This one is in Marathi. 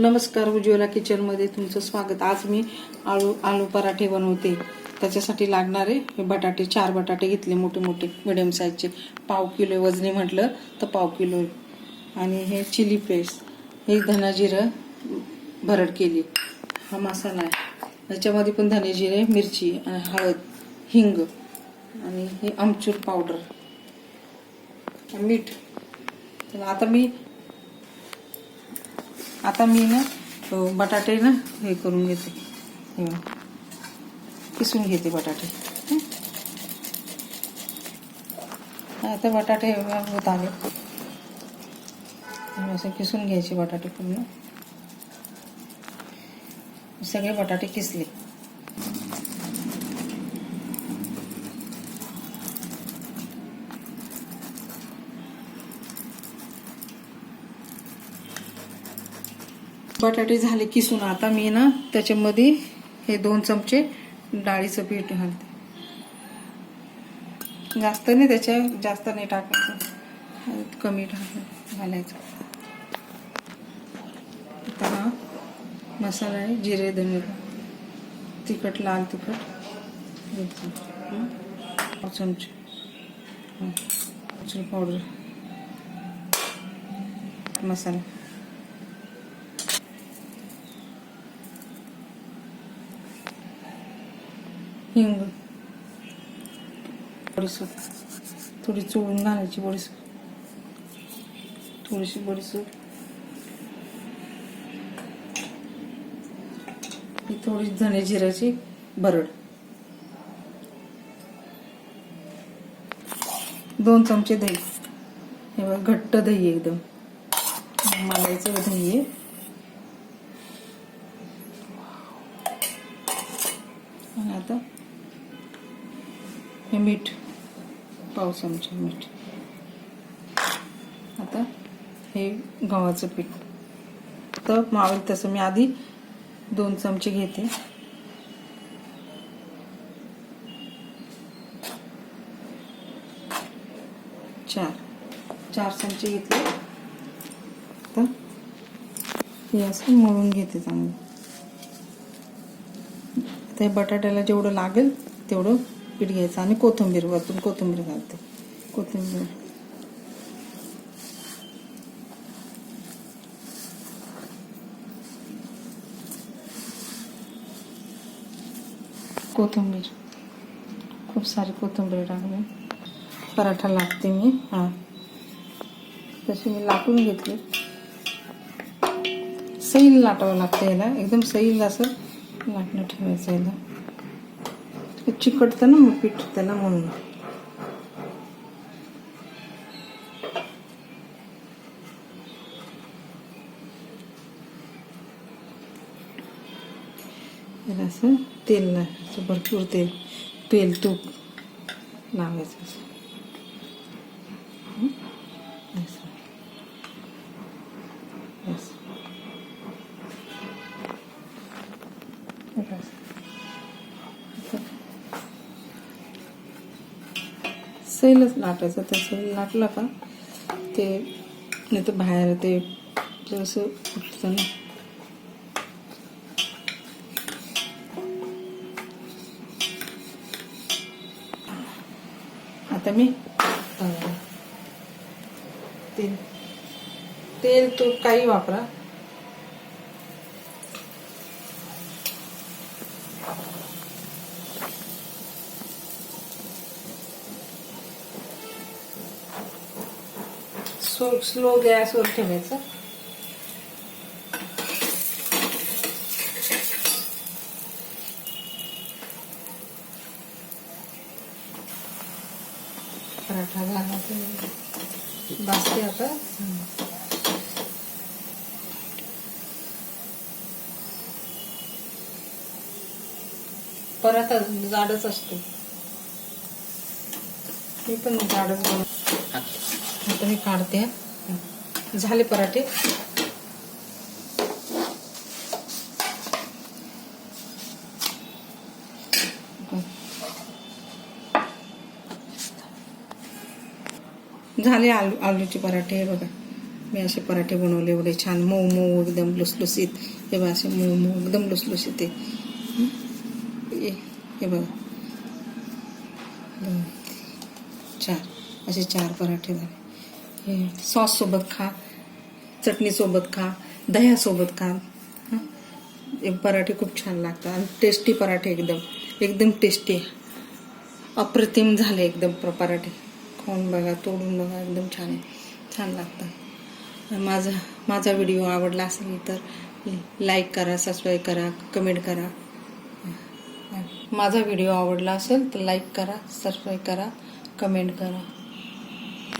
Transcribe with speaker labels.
Speaker 1: नमस्कार उज्ज्वला किचनमध्ये तुमचं स्वागत. आज मी आळू आलू पराठे बनवते. त्याच्यासाठी लागणारे हे बटाटे चार बटाटे घेतले मोठे मोठे मिडियम साईजचे पाव किलो वजनी म्हटलं तर पाव किलो आहे. आणि हे चिली पेस्ट हे धना जिरं भरड केली. हा मसाला आहे. याच्यामध्ये पण धने जिरे मिरची आणि हळद हिंग आणि हे आमचूर पावडर. मीठ. तर आता मी आता मी ना बटाटे ना हे करून घेते. किसून घेते बटाटे. आता बटाटे होत आले. असं किसून घ्यायचे बटाटे पूर्ण. सगळे बटाटे किसले. बटाटे झाले किसून आता मी ना त्याच्यामध्ये हे दोन चमचे डाळीचं पीठ घालते. जास्त नाही त्याच्या जास्त नाही टाकायचं. कमी टाक घालायचं. आता हा मसाला आहे जिरे धने तिखट लाल तिखट. चमचे, पावडर मसाला. हिंग बडीसूप थोडी चोळून घालायची बडीसूप थोडीशी बडीसूप ही थोडी धणे जिऱ्याची भरड दोन चमचे दही. हे घट्ट दही आहे एकदम मालायचं दही. आहे हे मीठ. पाव चमचा मीठ. आता हे गव्हाचं पीठ. तर मावेल तसं मी आधी दोन चमचे घेते. चार. चार चमचे घेतले. तर हे असं मळून घेते चांगलं. ते बटाट्याला जेवढं लागेल तेवढं पीठ घ्यायचं आणि कोथिंबीर वरतून कोथिंबीर घालते. कोथिंबीर. कोथिंबीर. खूप सारी कोथिंबीर टाकली. पराठा लागते मी. हां. तशी मी लाटून घेतली. सैल लाटावं लागतं याला. एकदम सैल असं लाटणं ठेवायचं याला. चिकटतं ना मग पीठ त्याला म्हणून याला असं तेल लावायचं भरपूर तेल तेल तूप लावायचं असं हं? असं असं बस. सैलच लाटायचं तसं सैल लाटलं का ते नाही तर बाहेर ते जसं उठतं ना. आता मी तेल तेल तूप काही वापरा. स्लो स्लो गॅसवर ठेवायचं. पराठा झाला बाकी आता. पराठा जाडच असतो. मी पण जाडच बनव आता हे काढते. झाले पराठे. झाले आलू आलूचे पराठे. हे बघा. मी असे पराठे बनवले एवढे छान. मऊ मऊ एकदम लुसलुसीत हे बघा असे मऊ मऊ एकदम लुसलुसीत आहे. हे? बघा. चार. असे चार पराठे झाले. सॉससोबत खा चटणीसोबत खा दह्यासोबत खा. हे? पराठे खूप छान लागतात आणि टेस्टी पराठे एकदम एकदम टेस्टी अप्रतिम झाले एकदम पराठे. खाऊन बघा तोडून बघा एकदम छान छान लागतात. माझा माझा व्हिडिओ आवडला असेल तर लाईक करा सबस्क्राईब करा कमेंट करा. माझा व्हिडिओ आवडला असेल तर लाईक करा सबस्क्राईब करा कमेंट करा.